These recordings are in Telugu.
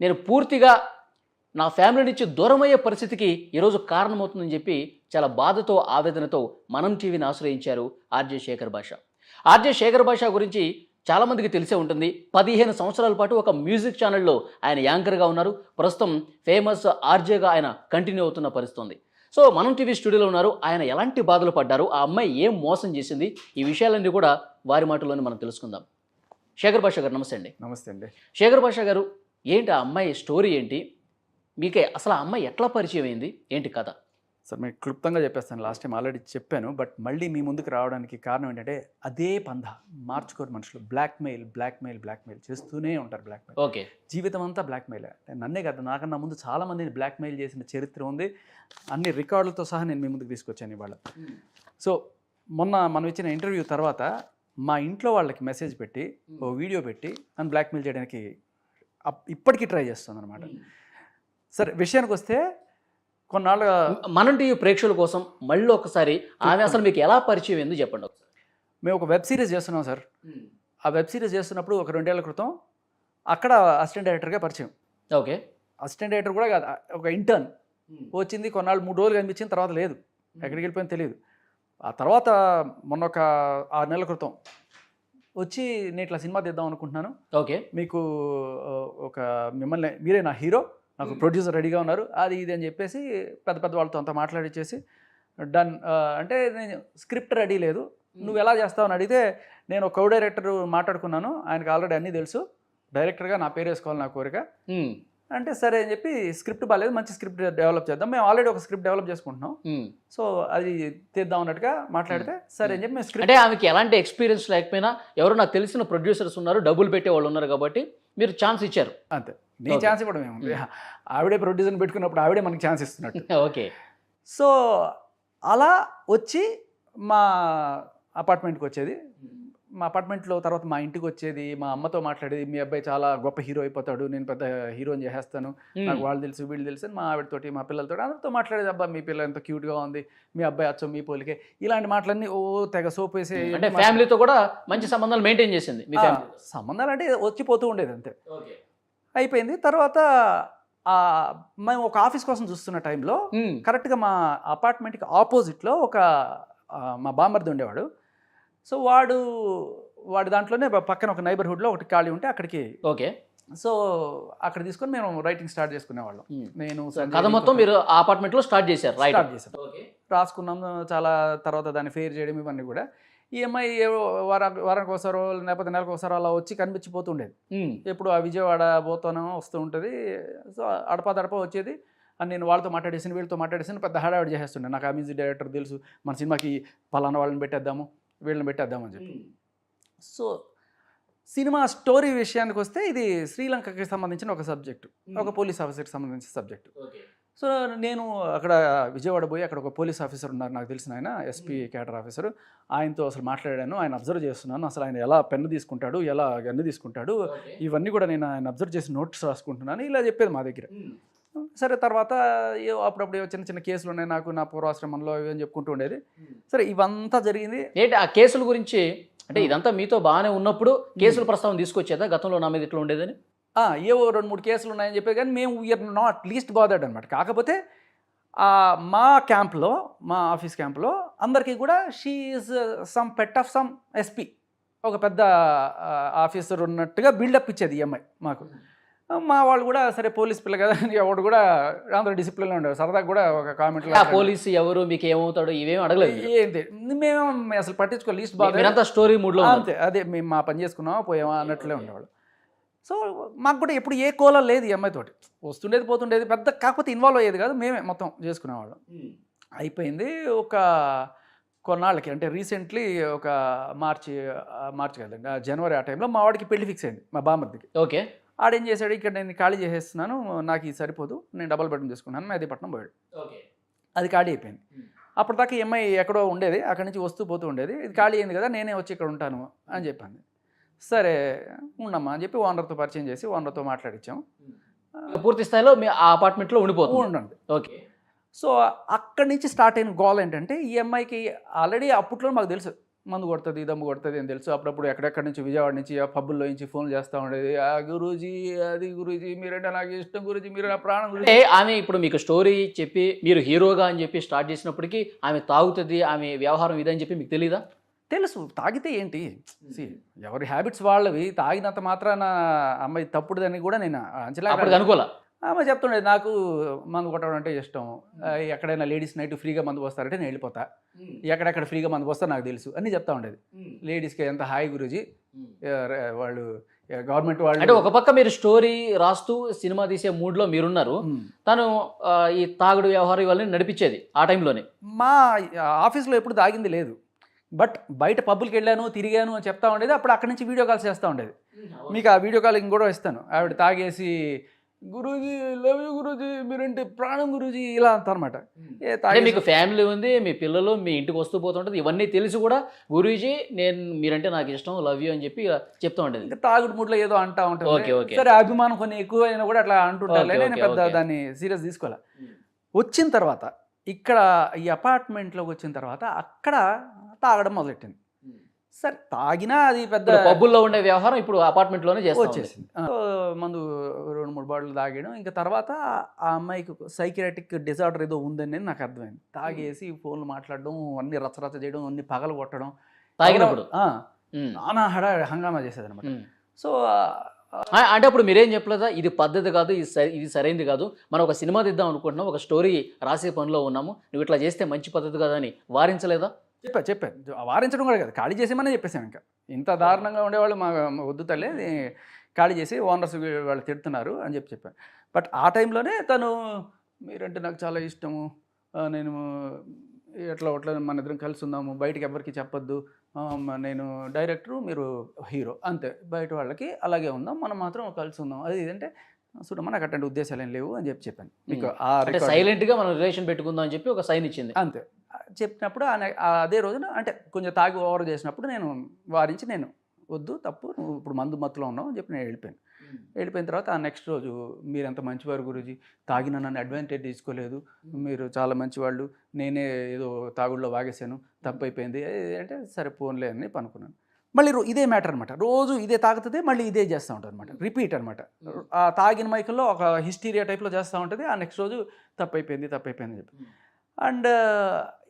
నేను పూర్తిగా నా ఫ్యామిలీ నుంచి దూరమయ్యే పరిస్థితికి ఈరోజు కారణమవుతుందని చెప్పి చాలా బాధతో ఆవేదనతో మనం టీవీని ఆశ్రయించారు ఆర్జే శేఖర్ భాష ఆర్జే శేఖర్ భాష గురించి చాలామందికి తెలిసే ఉంటుంది. పదిహేను సంవత్సరాల పాటు ఒక మ్యూజిక్ ఛానల్లో ఆయన యాంకర్గా ఉన్నారు. ప్రస్తుతం ఫేమస్ ఆర్జేగా ఆయన కంటిన్యూ అవుతున్న పరిస్థితి ఉంది సో మనం టీవీ స్టూడియోలో ఉన్నారు. ఆయన ఎలాంటి బాధలు పడ్డారు? ఆ అమ్మాయి ఏం మోసం చేసింది? ఈ విషయాలన్నీ కూడా వారి మాటల్లోనే మనం తెలుసుకుందాం. శేఖర్ భాష గారు నమస్తే అండి. నమస్తే అండి. శేఖర్ భాష గారు ఏంటి ఆ అమ్మాయి స్టోరీ ఏంటి? మీకే అసలు ఆ అమ్మాయి ఎట్లా పరిచయం అయింది? ఏంటి కథ? సార్ మీకు క్లుప్తంగా చెప్పేస్తాను. లాస్ట్ టైం ఆల్రెడీ చెప్పాను. బట్ మళ్ళీ మీ ముందుకు రావడానికి కారణం ఏంటంటే అదే పంద మార్చుకోరు మనుషులు. Blackmail blackmail blackmail చేస్తూనే ఉంటారు బ్లాక్ మెయిల్ ఓకే. జీవితం అంతా బ్లాక్ మెయిల్ నన్నే కాదు నాకన్నా ముందు చాలా మందిని బ్లాక్ మెయిల్ చేసిన చరిత్ర ఉంది. అన్ని రికార్డులతో సహా నేను మీ ముందుకు తీసుకొచ్చాను ఇవాళ. సో మొన్న మనం ఇచ్చిన ఇంటర్వ్యూ తర్వాత మా ఇంట్లో వాళ్ళకి మెసేజ్ పెట్టి ఓ వీడియో పెట్టి నన్ను బ్లాక్మెయిల్ చేయడానికి ఇప్పటికీ ట్రై చేస్తాను అనమాట సరే విషయానికి వస్తే కొన్నాళ్ళ మనం టీవీ ప్రేక్షకుల కోసం మళ్ళీ ఒకసారి ఆమె అసలు మీకు ఎలా పరిచయం అయింది చెప్పండి ఒకసారి. మేము ఒక వెబ్ సిరీస్ చేస్తున్నాం సార్. ఆ వెబ్ సిరీస్ చేస్తున్నప్పుడు ఒక రెండేళ్ళ క్రితం అక్కడ అసిస్టెంట్ డైరెక్టర్గా పరిచయం. ఓకే. అసిస్టెంట్ డైరెక్టర్ కూడా కాదు ఒక ఇంటర్న్. వచ్చింది కొన్నాళ్ళు మూడు రోజులు కనిపించిన తర్వాత లేదు. ఎక్కడికి వెళ్ళిపోయింది తెలియదు. ఆ తర్వాత మొన్న ఒక ఆరు నెలల క్రితం వచ్చి నేను ఇట్లా సినిమా తీద్దాం అనుకుంటున్నాను. ఓకే. మీకు ఒక మిమ్మల్ని మీరే నా హీరో నాకు ప్రొడ్యూసర్ రెడీగా ఉన్నారు. అది ఇది అని చెప్పేసి పెద్ద పెద్ద వాళ్ళతో అంతా మాట్లాడిచ్చేసి డన్ అంటే నేను స్క్రిప్ట్ రెడీ లేదు. నువ్వు ఎలా చేస్తావు అని అడిగితే నేను ఒక కో డైరెక్టర్ మాట్లాడుకున్నాను. ఆయనకు ఆల్రెడీ అన్నీ తెలుసు. డైరెక్టర్గా నా పేరు వేసుకోవాలి నా కోరిక. అంటే సరే అని చెప్పి స్క్రిప్ట్ బాగాలేదు మంచి స్క్రిప్ట్ డెవలప్ చేద్దాం. మేము ఆల్రెడీ ఒక స్క్రిప్ట్ డెవలప్ చేసుకుంటున్నాం. సో అది తీద్దాం అన్నట్టుగా మాట్లాడితే సరే అని చెప్పి మేము స్క్రిప్ట్ అంటే ఆమెకి ఎలాంటి ఎక్స్పీరియన్స్ లేకపోయినా ఎవరు నాకు తెలిసిన ప్రొడ్యూసర్స్ ఉన్నారు డబ్బులు పెట్టే వాళ్ళు ఉన్నారు కాబట్టి మీరు ఛాన్స్ ఇచ్చారు. అంతే. నీ Okay. ఛాన్స్ ఇవ్వడం ఏముంది? ఆవిడే ప్రొడ్యూసర్ పెట్టుకున్నప్పుడు ఆవిడే మనకి ఛాన్స్ ఇస్తున్నట్టు. ఓకే. సో అలా వచ్చి మా అపార్ట్మెంట్కి వచ్చేది. మా అపార్ట్మెంట్లో తర్వాత మా ఇంటికి వచ్చేది మా అమ్మతో మాట్లాడేది మీ అబ్బాయి చాలా గొప్ప హీరో అయిపోతాడు నేను పెద్ద హీరోని చేసేస్తాను నాకు వాళ్ళు తెలుసు వీళ్ళు తెలుసు అని మా ఆవిడతోటి మా పిల్లలతో అందరితో మాట్లాడేది అబ్బా మీ పిల్ల ఎంత క్యూట్గా ఉంది మీ అబ్బాయి అచ్చం మీ పోలికే ఇలాంటి మాటలన్నీ ఓ తెగ సోప్ వేసి అంటే ఫ్యామిలీతో కూడా మంచి సంబంధాలు మెయింటైన్ చేసింది సంబంధాలు అంటే వచ్చిపోతూ ఉండేది అంతే. అయిపోయింది. తర్వాత మేము ఒక ఆఫీస్ కోసం చూస్తున్న టైంలో కరెక్ట్గా మా అపార్ట్మెంట్కి ఆపోజిట్లో ఒక మా బామ్మర్ది ఉండేవాడు. సో వాడు వాడి దాంట్లోనే పక్కన ఒక నైబర్హుడ్లో ఒకటి ఖాళీ ఉంటే అక్కడికి ఓకే. సో అక్కడ తీసుకొని మేము రైటింగ్ స్టార్ట్ చేసుకునేవాళ్ళం. నేను సంజయ్ కథ మొత్తం మీరు ఆ అపార్ట్మెంట్లో స్టార్ట్ చేశారు రైట్ స్టార్ట్ చేసాం రాసుకున్నాం చాలా తర్వాత దాన్ని ఫేర్ చేయడం ఇవన్నీ కూడా. ఈ అమ్మాయి ఏవో వారా వారానికి ఒకసారో లేకపోతే నెలకు ఒకసారి అలా వచ్చి కనిపించిపోతుండేది ఎప్పుడు ఆ విజయవాడ పోతానో వస్తూ ఉంటుంది. సో అడపా దడప వచ్చేది. అని నేను వాళ్ళతో మాట్లాడేసిన వీళ్ళతో మాట్లాడేసిన పెద్ద హడావిడి చేసేస్తుండే. నాకు ఆ మ్యూజిక్ డైరెక్టర్ తెలుసు. మన సినిమాకి పలానా వాళ్ళని పెట్టేద్దాము. వీళ్ళని పెట్టేద్దామని చెప్పి. సో సినిమా స్టోరీ విషయానికి వస్తే ఇది శ్రీలంకకి సంబంధించిన ఒక సబ్జెక్టు. ఒక పోలీస్ ఆఫీసర్కి సంబంధించిన సబ్జెక్టు. సో నేను అక్కడ విజయవాడ పోయి అక్కడ ఒక పోలీస్ ఆఫీసర్ ఉన్నారు. నాకు తెలిసిన ఆయన ఎస్పీ క్యాడర్ ఆఫీసర్. ఆయనతో అసలు మాట్లాడాను. ఆయన అబ్జర్వ్ చేస్తున్నాను. అసలు ఆయన ఎలా పెన్ను తీసుకుంటాడు ఎలా గన్ను తీసుకుంటాడు ఇవన్నీ కూడా నేను ఆయన అబ్జర్వ్ చేసి నోట్స్ రాసుకుంటున్నాను. ఇలా చెప్పేది మా దగ్గర. సరే తర్వాత అప్పుడప్పుడు చిన్న చిన్న కేసులు ఉన్నాయి నాకు నా పూర్వాశ్రమంలో ఇవి అని చెప్పుకుంటూ ఉండేది. సరే ఇవంతా జరిగింది. ఏంటి ఆ కేసుల గురించి అంటే ఇదంతా మీతో బాగానే ఉన్నప్పుడు కేసుల ప్రస్తావన తీసుకొచ్చేదా? గతంలో నా మీద ఇట్లా ఉండేదని? ఏవో రెండు మూడు కేసులు ఉన్నాయని చెప్పి కానీ మేము వీఆర్ నాట్ లీస్ట్ బాదర్డ్ అనమాట కాకపోతే మా క్యాంప్లో మా ఆఫీస్ క్యాంప్లో అందరికీ కూడా she is some pet of some SP ఒక పెద్ద ఆఫీసర్ ఉన్నట్టుగా బిల్డప్ ఇచ్చేది ఈ అమ్మాయి మాకు. మా వాళ్ళు కూడా సరే పోలీస్ పిల్ల కదా అని ఎవడు కూడా అందరూ డిసిప్లిన్లో ఉండేవారు సరదాగా కూడా ఒక కామెంట్లో ఆ పోలీసు ఎవరు మీకు ఏమవుతాడు ఇవేం అడగలేదు. ఏంటి మేము అసలు పట్టించుకో లీస్ట్ బాగా స్టోరీ మూడ్లో ఉన్నారు. అంతే అదే మేము మా పని చేసుకున్నామా పోయామా అన్నట్లే ఉండేవాళ్ళు. సో మాకు కూడా ఎప్పుడు ఏ కోలం లేదు ఈ అమ్మాయితోటి వస్తుండేది పోతుండేది పెద్ద కాకపోతే ఇన్వాల్వ్ అయ్యేది కాదు. మేమే మొత్తం చేసుకునేవాళ్ళం. అయిపోయింది ఒక కొన్నాళ్ళకి అంటే రీసెంట్లీ ఒక మార్చి మార్చి కదండి జనవరి ఆ టైంలో మా వాడికి పెళ్ళి ఫిక్స్ అయింది మా బామ్మర్దికి. ఓకే. ఆడేం చేశాడు ఇక్కడ నేను ఖాళీ చేసేస్తున్నాను నాకు ఇది సరిపోదు నేను డబల్ బెడ్రూమ్ చేసుకున్నాను మెహదీపట్నం పోయాడు ఓకే. అది ఖాళీ అయిపోయింది. అప్పటిదాకా ఈ అమ్మాయి ఎక్కడో ఉండేది అక్కడి నుంచి వస్తూ పోతూ ఉండేది. ఇది ఖాళీ అయింది కదా నేనే వచ్చి ఇక్కడ ఉంటాను అని చెప్పాను. సరే ఉండమ్మా అని చెప్పి ఓనర్తో పరిచయం చేసి ఓనర్తో మాట్లాడించాం పూర్తి స్థాయిలో మీ ఆ అపార్ట్మెంట్లో ఉండిపోతుంది. ఉండండి. ఓకే. సో అక్కడి నుంచి స్టార్ట్ అయిన గోల్ ఏంటంటే ఈ అమ్మాయికి ఆల్రెడీ అప్పట్లో మాకు తెలుసు మందు కొడుతుంది దమ్ము కొడుతుంది అని తెలుసు. అప్పుడప్పుడు ఎక్కడెక్కడి నుంచి విజయవాడ నుంచి ఆ పబ్బుల్లో నుంచి ఫోన్ చేస్తూ ఉండేది. ఆ గురూజీ అది గురూజీ మీరంటే నాకు ఇష్టం గురూజీ మీరు నా ప్రాణం గురూజీ. అంటే ఆమె ఇప్పుడు మీకు స్టోరీ చెప్పి మీరు హీరోగా అని చెప్పి స్టార్ట్ చేసినప్పటికీ ఆమె తాగుతుంది ఆమె వ్యవహారం ఇదని చెప్పి మీకు తెలీదా? తెలుసు. తాగితే ఏంటి? ఎవరి హ్యాబిట్స్ వాళ్ళవి. తాగినంత మాత్రాన అమ్మాయి తప్పుడుదని కూడా నేను అంచనా అనుకోలే? ఆమె చెప్తుండేది నాకు మందు కొట్టడం అంటే ఇష్టం. ఎక్కడైనా లేడీస్ నైట్ ఫ్రీగా మందు పోస్తారంటే నేను వెళ్ళిపోతా. ఎక్కడెక్కడ ఫ్రీగా మందు పోస్తా నాకు తెలుసు అని చెప్తా ఉండేది. లేడీస్కి ఎంత హాయ్ గురూజీ వాళ్ళు గవర్నమెంట్ వాళ్ళు అంటే ఒక పక్క మీరు స్టోరీ రాస్తూ సినిమా తీసే మూడ్లో మీరున్నారు. తను ఈ తాగుడు వ్యవహారం ఇవన్నీ నడిపించేది ఆ టైంలోనే. మా ఆఫీస్లో ఎప్పుడు తాగింది లేదు. బట్ బయట పబ్బులకి వెళ్ళాను తిరిగాను అని చెప్తా ఉండేది. అప్పుడు అక్కడి నుంచి వీడియో కాల్స్ చేస్తూ ఉండేది. మీకు ఆ వీడియో కాల్ కూడా ఇస్తాను. ఆవిడ తాగేసి గురూజీ లవ్ యూ గురూజీ మీరంటే ప్రాణం గురూజీ ఇలా అంటారనమాట ఏ అంటే మీకు ఫ్యామిలీ ఉంది మీ పిల్లలు మీ ఇంటికి వస్తూ పోతుంటది ఇవన్నీ తెలిసి కూడా గురూజీ నేను మీరంటే నాకు ఇష్టం లవ్ యూ అని చెప్పి చెప్తూ ఉండేది ఇంకా తాగుడు మూడ్లో ఏదో అంటా ఓకే, ఉంటుంది. ఓకే. సరే అభిమానం కొన్ని ఎక్కువ అయినా కూడా అట్లా అంటుంటారు నేను పెద్ద. దాన్ని సీరియస్ తీసుకోలే. వచ్చిన తర్వాత ఇక్కడ ఈ అపార్ట్మెంట్లోకి వచ్చిన తర్వాత అక్కడ తాగడం మొదలెట్టింది. సరే తాగినా అది పెద్ద పబ్బుల్లో ఉండే వ్యవహారం ఇప్పుడు అపార్ట్మెంట్లోనే చేస్తాం వచ్చేసింది. మందు రెండు మూడు బాటిల్ తాగడం. ఇంకా తర్వాత ఆ అమ్మాయికి సైకియాటిక్ డిజార్డర్ ఏదో ఉందని నాకు అర్థమైంది. తాగేసి ఫోన్లు మాట్లాడడం అన్ని రచ్చరచ్చ చేయడం అన్ని పగలు కొట్టడం. తాగినప్పుడు. నానా హడా హంగామా చేసేది అనమాట. సో అంటే అప్పుడు మీరేం చెప్పలేదా? ఇది పద్ధతి కాదు ఇది సరి ఇది సరైంది కాదు. మనం ఒక సినిమా తీద్దాం అనుకుంటున్నాం ఒక స్టోరీ రాసే పనిలో ఉన్నాము. నువ్వు ఇట్లా చేస్తే మంచి పద్ధతి కాదు అని వారించలేదా? చెప్పా చెప్పాను వారించడం కూడా కాదు ఖాళీ చేసేమని చెప్పేసాను ఇంకా. ఇంత దారుణంగా ఉండేవాళ్ళు మా వద్దు తల్లి ఖాళీ చేసి ఓనర్స్ వాళ్ళు తిడుతున్నారు అని చెప్పి చెప్పాను బట్ ఆ టైంలోనే తను మీరంటే నాకు చాలా ఇష్టము. నేను ఎట్లా అట్లా మన ఇద్దరం కలిసి ఉందాము. బయటకి ఎవరికి చెప్పొద్దు. నేను డైరెక్టరు మీరు హీరో అంతే. బయట వాళ్ళకి అలాగే ఉందాం. మనం మాత్రం కలిసి ఉందాం. అది ఇదంటే చూడమ్మా నాకు అట్లాంటి ఉద్దేశాలు ఏం లేవు అని చెప్పి చెప్పాను. మీకు ఆ అంటే record- సైలెంట్గా మనం రిలేషన్ పెట్టుకుందాం అని చెప్పి ఒక సైన్ ఇచ్చింది. అంతే. చెప్పినప్పుడు అదే రోజున అంటే కొంచెం తాగి ఓవర్ చేసినప్పుడు నేను వారించి నేను వద్దు తప్పు నువ్వు ఇప్పుడు మందు మత్తులో ఉన్నావు అని చెప్పి నేను వెళ్ళిపోయాను. వెళ్ళిపోయిన తర్వాత ఆ నెక్స్ట్ రోజు మీరు ఎంత మంచివారు గురుజీ? తాగిన నన్ను అడ్వాంటేజ్ తీసుకోలేదు. మీరు చాలా మంచివాళ్ళు. నేనే ఏదో తాగుడులో వాగేశాను. తప్పు అయిపోయింది ఏ- అంటే సరే పోన్లే అని పనుకున్నాను. మళ్ళీ ఇదే మ్యాటర్ అనమాట రోజు ఇదే తాగుతుంది మళ్ళీ ఇదే చేస్తూ ఉంటుంది అనమాట రిపీట్ అనమాట ఆ తాగిన మైకల్లో ఒక హిస్టీరియా టైప్లో చేస్తూ ఉంటుంది ఆ నెక్స్ట్ రోజు తప్పు అయిపోయింది తప్పు అయిపోయింది అని చెప్పి. అండ్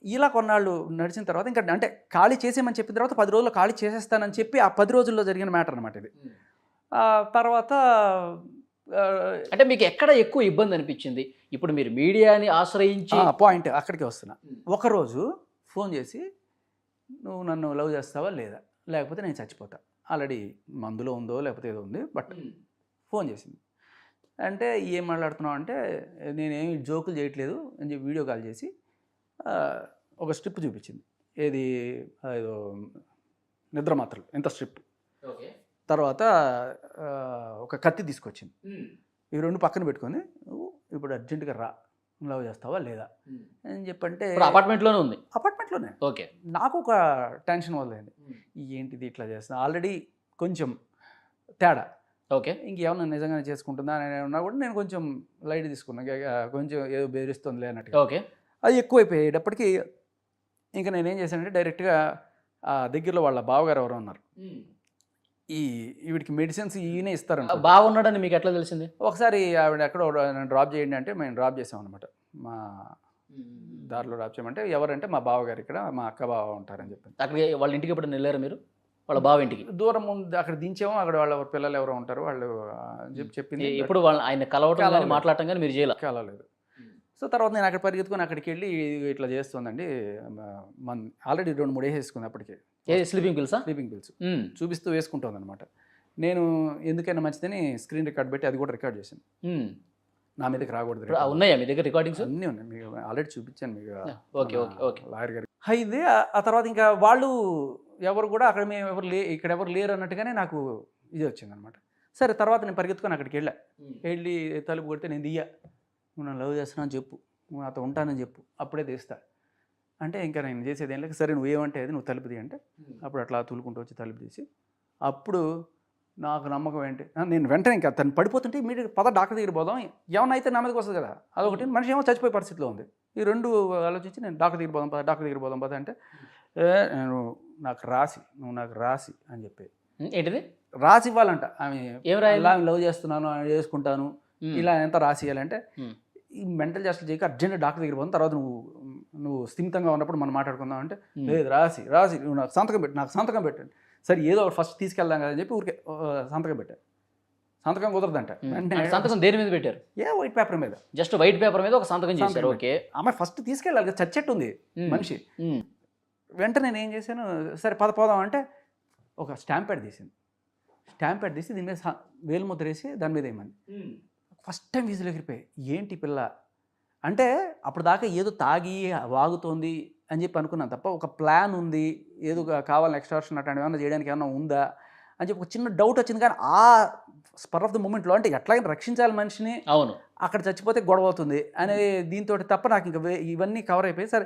ఇలా కొన్నాళ్ళు నడిచిన తర్వాత ఇంకా అంటే ఖాళీ చేసేయమని చెప్పిన తర్వాత పది రోజుల్లో ఖాళీ చేసేస్తానని చెప్పి ఆ పది రోజుల్లో జరిగిన మ్యాటర్ అనమాట ఇది. ఆ తర్వాత అంటే మీకు ఎక్కడ ఎక్కువ ఇబ్బంది అనిపించింది? ఇప్పుడు మీరు మీడియాని ఆశ్రయించి ఆ, పాయింట్ అక్కడికి వస్తున్నా. ఒకరోజు ఫోన్ చేసి నువ్వు నన్ను లవ్ చేస్తావా లేదా? లేకపోతే నేను చచ్చిపోతా. ఆల్రెడీ మందులో ఉందో లేకపోతే ఏదో ఉంది బట్ ఫోన్ చేసింది. అంటే ఏం మాట్లాడుతున్నావు అంటే నేనేమి జోకులు చేయట్లేదు అని చెప్పి వీడియో కాల్ చేసి ఒక స్ట్రిప్ చూపించింది. ఏది ఏదో నిద్ర మాత్రలు ఎంత స్ట్రిప్ తర్వాత ఒక కత్తి తీసుకొచ్చింది. ఇవి రెండు పక్కన పెట్టుకొని ఇప్పుడు అర్జెంటుగా రా లవ్ చేస్తావా? లేదా? అని చెప్పంటే ఇప్పుడు అపార్ట్మెంట్లోనే ఉంది. అపార్ట్మెంట్లోనే. ఓకే. నాకు ఒక టెన్షన్ మొదలైంది. ఏంటిది ఇట్లా చేస్తున్నా? ఆల్రెడీ కొంచెం తేడా. ఓకే. ఇంకేమన్నా నిజంగానే చేసుకుంటుందా అని ఉన్నా కూడా నేను కొంచెం లైట్ తీసుకున్నా. కొంచెం ఏదో బెదిరిస్తుందిలే అన్నట్టుగా. ఓకే. అది ఎక్కువైపోయేటప్పటికి ఇంకా నేనేం చేశానంటే డైరెక్ట్గా దగ్గరలో వాళ్ళ బావగారు ఎవరో ఉన్నారు. ఈ వీడికి మెడిసిన్స్ ఈయనే ఇస్తారంట. బాగున్నాడని మీకు ఎట్లా తెలిసింది? ఒకసారి ఆవిడ ఎక్కడో డ్రాప్ చేయండి అంటే మేము డ్రాప్ చేసాం అనమాట మా దారిలో డ్రాప్ చేయమంటే ఎవరంటే మా బావగారు ఇక్కడ మా అక్క బావ ఉంటారని చెప్పింది అక్కడికి వాళ్ళ ఇంటికి ఎప్పుడు వెళ్ళారు మీరు? వాళ్ళ బావ ఇంటికి? దూరం ఉంది అక్కడ దించాము అక్కడ వాళ్ళ పిల్లలు ఎవరో ఉంటారు వాళ్ళు చెప్పి చెప్పింది ఇప్పుడు వాళ్ళ ఆయన కలవటం కానీ. మాట్లాడటం కానీ మీరు చేయాలి? కలవలేదు. సో తర్వాత నేను అక్కడ పరిగెత్తుకొని అక్కడికి వెళ్ళి "ఇది ఇట్లా చేస్తుందండి మన ఆల్రెడీ రెండు మూడు వేసేసుకుంది అప్పటికే. ఏ స్లీపింగ్ పిల్సా స్లీపింగ్ పిల్స్ చూపిస్తూ వేసుకుంటుంది అనమాట నేను ఎందుకైనా మంచిదని స్క్రీన్ రికార్డ్ పెట్టి అది కూడా రికార్డ్ చేశాను. నా మీదకి రాకూడదు ఉన్నాయా మీ దగ్గర రికార్డింగ్స్ అన్నీ ఉన్నాయి. మీకు ఆల్రెడీ చూపించాను మీకు ఓకే ఓకే ఓకే లాయర్ గారు అయితే ఆ- తర్వాత ఇంకా వాళ్ళు ఎవరు కూడా అక్కడ మేము ఎవరు లే ఇక్కడ ఎవరు లేరు అన్నట్టుగానే నాకు ఇది వచ్చిందనమాట సరే తర్వాత నేను పరిగెత్తుకొని అక్కడికి వెళ్ళా. వెళ్ళి తలుపు కొడితే నేను దియ్యా. నువ్వు నన్ను లవ్ చేస్తున్నాను చెప్పు. నువ్వు నాతో ఉంటానని చెప్పు. అప్పుడే తీస్తా. అంటే ఇంకా నేను చేసేది ఏం లేక సరే నువ్వు ఏమంటే అది నువ్వు తలుపు తీ అంటే అప్పుడు అట్లా తులుకుంటూ వచ్చి తలుపు తీసి అప్పుడు నాకు నమ్మకం ఏంటి? నేను వెంటనే ఇంకా తను పడిపోతుంటే మీరు పద డాక్టర్ దగ్గర పోదాం. ఏమన్నా అయితే నా మీదకి వస్తుంది కదా. అదొకటి. మనిషి ఏమో చచ్చిపోయే పరిస్థితిలో ఉంది. ఈ రెండు ఆలోచించి నేను డాక్టర్ దగ్గర పోదాం పద డాక్టర్ దగ్గర పోదాం పద అంటే "ఏ, నేను నాకు రాసి నువ్వు నాకు రాసి అని చెప్పి ఏంటిది? రాసి ఇవ్వాలంట. ఆమె ఇలా లవ్ చేస్తున్నాను చేసుకుంటాను. ఇలా ఎంత రాసి ఇవ్వాలంటే. ఈ మెంటల్ జాస్టిస్ చేయక అర్జెంట్ డాక్టర్ దగ్గర పోతాను తర్వాత నువ్వు నువ్వు స్థిమితంగా ఉన్నప్పుడు మనం మాట్లాడుకుందాం అంటే. లేదు రాసి రాసి నువ్వు నాకు సంతకం పెట్టు నాకు సంతకం పెట్టండి సరే ఏదో ఒకటి ఫస్ట్ తీసుకెళ్దాం కదా అని చెప్పి ఊరికే సంతకం పెట్టాను సంతకం కుదరదంట. సంతకం దేని మీద పెట్టారు? ఏ వైట్ పేపర్ మీద. జస్ట్ వైట్ పేపర్ మీద ఒక సంతకం చేశారు ఓకే. ఆమె ఫస్ట్ తీసుకెళ్ళాలి కదా చచ్చెట్టు ఉంది మనిషి. వెంటనే నేను ఏం చేశాను సరే పద పోదాం అంటే ఒక స్టాంప్ ప్యాడ్ తీసింది. స్టాంప్ ప్యాడ్ తీసి దీని మీద వేలు ముద్ర వేసి దాని మీద ఉమ్. ఫస్ట్ టైం వీధిలో ఎగిరిపోయి ఏంటి పిల్ల? అంటే అప్పుడు దాకా ఏదో తాగి వాగుతోంది అని చెప్పి అనుకున్నాను తప్ప ఒక ప్లాన్ ఉంది ఏదో కావాలని ఎక్స్ట్రాక్షన్ అట్లాంటివి ఏమైనా చేయడానికి ఏమైనా ఉందా అని చెప్పి ఒక చిన్న డౌట్ వచ్చింది. కానీ ఆ స్పర్ ఆఫ్ ద మూమెంట్లో అంటే ఎట్లాగైనా రక్షించాలి మనిషిని అవును. అక్కడ చచ్చిపోతే గొడవ అవుతుంది అనే దీంతో తప్ప నాకు ఇంకా ఇవన్నీ కవర్ అయిపోయి సరే